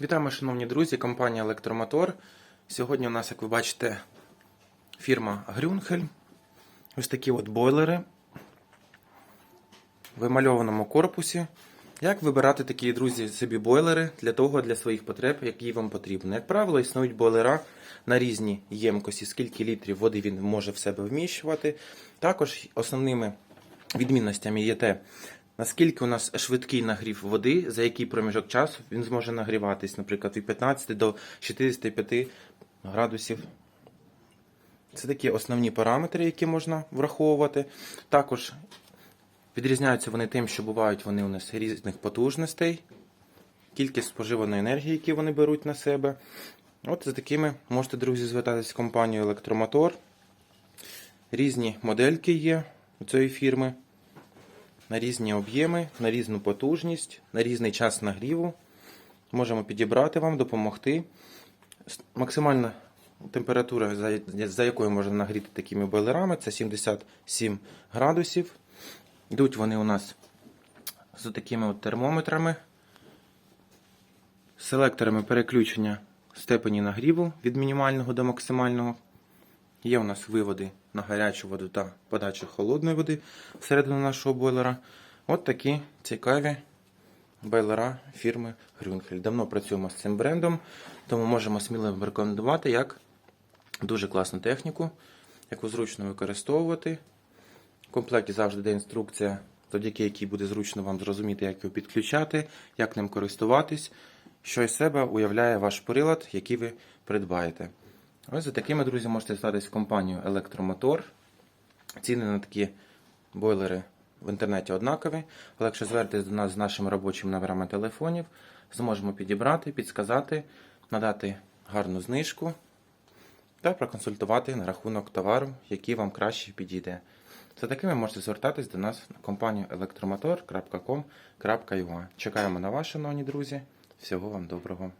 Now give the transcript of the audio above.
Вітаємо, шановні друзі, компанія Електромотор. Сьогодні у нас, як ви бачите, фірма Грюнхель. Ось такі от бойлери в емальованому корпусі. Як вибирати такі, друзі, собі бойлери для того, для своїх потреб, які вам потрібні? Як правило, існують бойлера на різні ємкості, скільки літрів води він може в себе вміщувати. Також основними відмінностями є те, наскільки у нас швидкий нагрів води, за який проміжок часу він зможе нагріватись, наприклад, від 15 до 65 градусів. Це такі основні параметри, які можна враховувати. Також відрізняються вони тим, що бувають вони у нас різних потужностей, кількість споживаної енергії, які вони беруть на себе. От за такими можете, друзі, звертатись в компанію Електромотор. Різні модельки є у цієї фірми. На різні об'єми, на різну потужність, на різний час нагріву. Можемо підібрати вам, допомогти. Максимальна температура, за, якою можна нагріти такими бойлерами, це 77 градусів. Йдуть вони у нас з такими от термометрами, селекторами переключення степені нагріву від мінімального до максимального. Є у нас виводи на гарячу воду та подачу холодної води всередину нашого бойлера. От такі цікаві бойлера фірми Грюнхель. Давно працюємо з цим брендом, тому можемо сміливо рекомендувати як дуже класну техніку, яку зручно використовувати. В комплекті завжди йде інструкція, завдяки якій буде зручно вам зрозуміти, як його підключати, як ним користуватись, що із себе уявляє ваш прилад, який ви придбаєте. Ось за такими, друзі, можете звертатись в компанію Електромотор. Ціни на такі бойлери в інтернеті однакові. Але якщо звернетесь до нас з нашими робочими номерами телефонів, зможемо підібрати, підсказати, надати гарну знижку та проконсультувати на рахунок товару, який вам краще підійде. За такими можете звертатись до нас на компанію електромотор.com.ua. Чекаємо на вас, шановні друзі. Всього вам доброго.